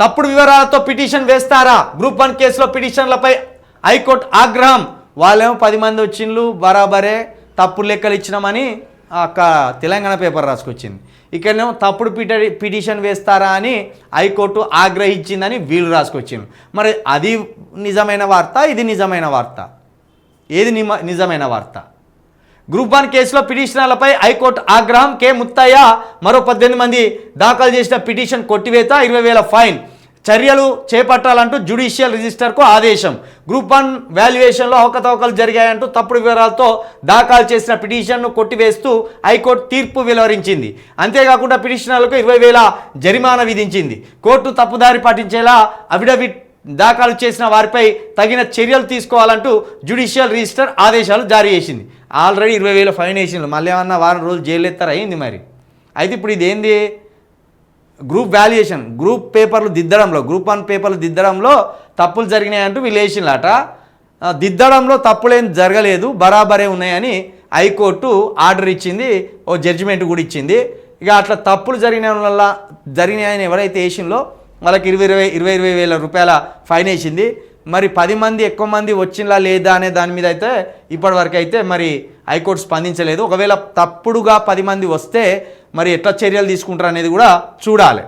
తప్పుడు వివరాలతో పిటిషన్ వేస్తారా? గ్రూప్ వన్ కేసులో పిటిషన్లపై హైకోర్టు ఆగ్రహం. వాళ్ళేమో పది మంది వచ్చిండ్లు బరాబరే తప్పుడు లెక్కలు ఇచ్చినామని అక్క తెలంగాణ పేపర్ రాసుకొచ్చింది. ఇక్కడనేమో తప్పుడు పిట పిటిషన్ వేస్తారా అని హైకోర్టు ఆగ్రహించిందని వీళ్ళు రాసుకొచ్చింది మరి అది నిజమైన వార్త ఇది నిజమైన వార్త? ఏది నిమ నిజమైన వార్త? గ్రూప్ వన్ కేసులో పిటిషనర్లపై హైకోర్టు ఆగ్రహం. కె. ముత్తయ్య మరో పద్దెనిమిది మంది దాఖలు చేసిన పిటిషన్ కొట్టివేత ఇరవై వేల ఫైన్. చర్యలు చేపట్టాలంటూ జ్యుడిషియల్ రిజిస్టర్కు ఆదేశం. గ్రూప్ వన్ వాల్యుయేషన్లో అవకతవకలు జరిగాయంటూ తప్పుడు వివరాలతో దాఖలు చేసిన పిటిషన్ను కొట్టివేస్తూ హైకోర్టు తీర్పు వెలువరించింది. అంతేకాకుండా పిటిషనర్లకు ఇరవై వేల జరిమానా విధించింది. కోర్టు తప్పుదారి పాటించేలా అఫిడవిట్ దాఖలు చేసిన వారిపై తగిన చర్యలు తీసుకోవాలంటూ జ్యుడిషియల్ రిజిస్టర్ ఆదేశాలు జారీ చేసింది. ఆల్రెడీ ఇరవై వేల ఫైన్ వేసిండ్రు మళ్ళీ ఏమన్నా వారం రోజులు జైలు ఎత్తారు అయింది మరి? అయితే ఇప్పుడు ఇదేంది గ్రూప్ వాల్యుయేషన్. గ్రూప్ పేపర్లు దిద్దడంలో గ్రూప్ వన్ పేపర్లు దిద్దడంలో తప్పులు జరిగినాయంటూ వీళ్ళు వేసిండ్లట. దిద్దడంలో తప్పులేం జరగలేదు బరాబరే ఉన్నాయని హైకోర్టు ఆర్డర్ ఇచ్చింది ఓ జడ్జిమెంట్ కూడా ఇచ్చింది. ఇక అట్లా తప్పులు జరిగిన వల్ల జరిగినాయని ఎవరైతే వేసిందో వాళ్ళకి ఇరవై ఇరవై ఇరవై ఇరవై వేల రూపాయల ఫైన్ వేసింది. మరి పది మంది ఎక్కువ మంది వచ్చిందా లేదా అనే దాని మీద అయితే ఇప్పటివరకు అయితే మరి హైకోర్టు స్పందించలేదు. ఒకవేళ తప్పుడుగా పది మంది వస్తే మరి ఎట్లా చర్యలు తీసుకుంటారు అనేది కూడా చూడాలి.